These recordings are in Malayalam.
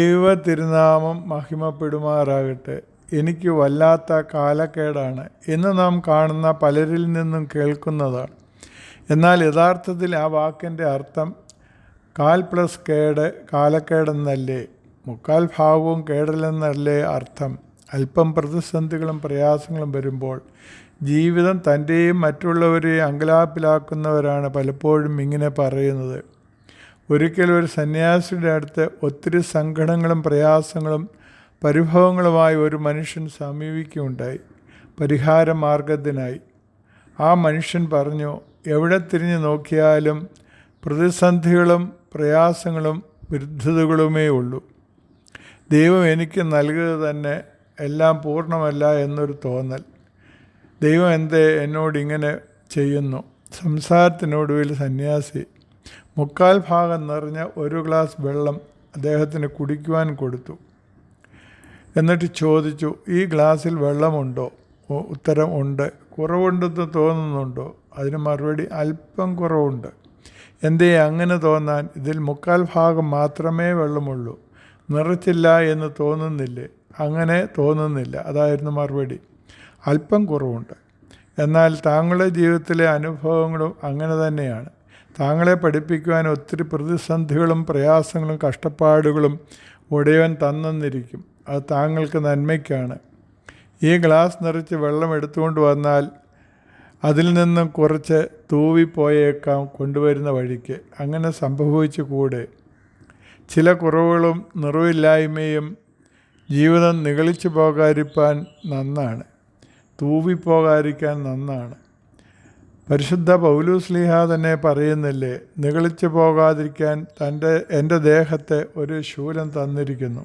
ദൈവ തിരുനാമം മഹിമപ്പെടുമാറാകട്ടെ. എനിക്ക് വല്ലാത്ത കാലക്കേടാണ് എന്ന് നാം കാണുന്ന പലരിൽ നിന്നും കേൾക്കുന്നതാണ്. എന്നാൽ യഥാർത്ഥത്തിൽ ആ വാക്കിന്റെ അർത്ഥം കാൽ പ്ലസ് കേട് കാലക്കേടെന്നല്ലേ? മുക്കാൽ ഭാഗവും കേടലെന്നല്ലേ അർത്ഥം? അല്പം പ്രതിസന്ധികളും പ്രയാസങ്ങളും വരുമ്പോൾ ജീവിതം തന്റെയും മറ്റുള്ളവരെയും അങ്കലാപ്പിലാക്കുന്നവരാണ് പലപ്പോഴും ഇങ്ങനെ പറയുന്നത്. ഒരിക്കൽ ഒരു സന്യാസിയുടെ അടുത്ത് ഒത്തിരി സങ്കടങ്ങളും പ്രയാസങ്ങളും പരിഭവങ്ങളുമായി ഒരു മനുഷ്യൻ സമീപിക്കുകയുണ്ടായി. പരിഹാര മാർഗത്തിനായി ആ മനുഷ്യൻ പറഞ്ഞു എവിടെ തിരിഞ്ഞു നോക്കിയാലും പ്രതിസന്ധികളും പ്രയാസങ്ങളും വിരുദ്ധതകളുമേ ഉള്ളൂ. ദൈവം എനിക്ക് നൽകുക തന്നെ എല്ലാം പൂർണമല്ല എന്നൊരു തോന്നൽ. ദൈവം എന്തേ എന്നോട് ഇങ്ങനെ ചെയ്യുന്നു? സംസാരത്തിനൊടുവിൽ സന്യാസി മുക്കാൽ ഭാഗം നിറഞ്ഞ ഒരു ഗ്ലാസ് വെള്ളം അദ്ദേഹത്തിന് കുടിക്കുവാൻ കൊടുത്തു. എന്നിട്ട് ചോദിച്ചു ഈ ഗ്ലാസ്സിൽ വെള്ളമുണ്ടോ? ഉത്തരം ഉണ്ട്. കുറവുണ്ടെന്ന് തോന്നുന്നുണ്ടോ? അതിന് മറുപടി അല്പം കുറവുണ്ട്. എന്തേ അങ്ങനെ തോന്നാൻ ഇതിൽ മുക്കാൽ ഭാഗം മാത്രമേ വെള്ളമുള്ളൂ. നിറച്ചില്ല എന്ന് തോന്നുന്നില്ലേ? അങ്ങനെ തോന്നുന്നില്ല. അതായിരുന്നു മറുപടി അല്പം കുറവുണ്ട്. എന്നാൽ താങ്കളുടെ ജീവിതത്തിലെ അനുഭവങ്ങളും അങ്ങനെ തന്നെയാണ്. താങ്കളെ പഠിപ്പിക്കുവാൻ ഒത്തിരി പ്രതിസന്ധികളും പ്രയാസങ്ങളും കഷ്ടപ്പാടുകളും ഉടയവൻ തന്നെന്നിരിക്കും. അത് താങ്കൾക്ക് നന്മയ്ക്കാണ്. ഈ ഗ്ലാസ് നിറച്ച് വെള്ളം എടുത്തുകൊണ്ട് വന്നാൽ അതിൽ നിന്നും കുറച്ച് തൂവിപ്പോയേക്കാം കൊണ്ടുവരുന്ന വഴിക്ക്. അങ്ങനെ സംഭവിച്ചു കൂടെ. ചില കുറവുകളും നിറവില്ലായ്മയും ജീവിതം നിഗളിച്ചു പോകാതിരിക്കാൻ നന്നാണ്. തൂവിപ്പോകാതിരിക്കാൻ നന്നാണ്. പരിശുദ്ധ പൗലൂസ്ലിഹ തന്നെ പറയുന്നില്ലേ നിഗളിച്ചു പോകാതിരിക്കാൻ തന്റെ എന്റെ ദേഹത്തെ ഒരു ശൂലം തന്നിരിക്കുന്നു.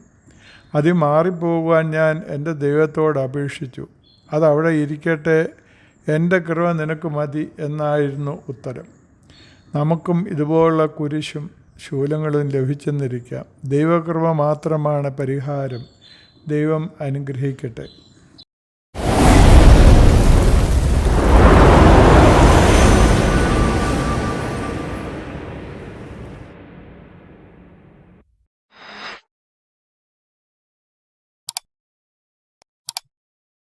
അത് മാറിപ്പോകുവാൻ ഞാൻ എന്റെ ദൈവത്തോട് അപേക്ഷിച്ചു. അതവിടെ ഇരിക്കട്ടെ എന്റെ കൃപ നിനക്ക് മതി എന്നായിരുന്നു ഉത്തരം. നമുക്കും ഇതുപോലുള്ള കുരിശും ശൂലങ്ങളും ലഭിച്ചെന്നിരിക്കാം. ദൈവകൃപ മാത്രമാണ് പരിഹാരം. ദൈവം അനുഗ്രഹിക്കട്ടെ.